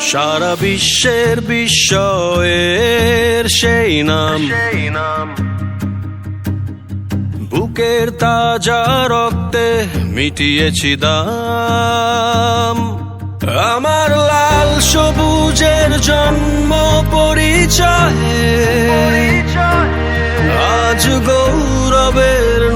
সারা বিশ্বের বিস্ময়ের সেই নাম। বুকের তাজা রক্তে মিটিয়েছি দাম। আমার লাল সবুজের জন্ম পরিচয়ে। আজ গৌরবের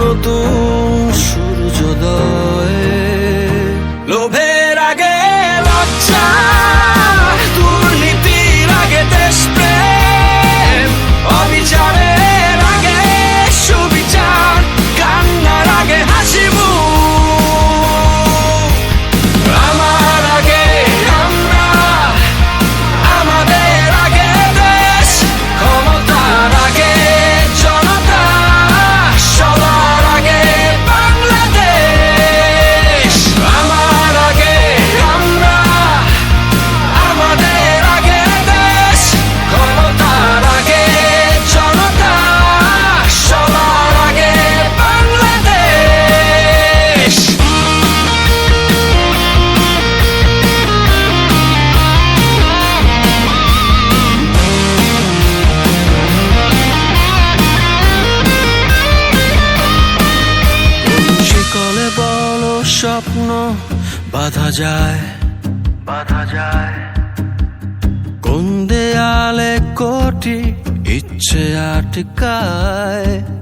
স্বপ্ন বাধা যায়। বাধা যায়। কোন দেয়ালে কোটি ইচ্ছে আটকায়।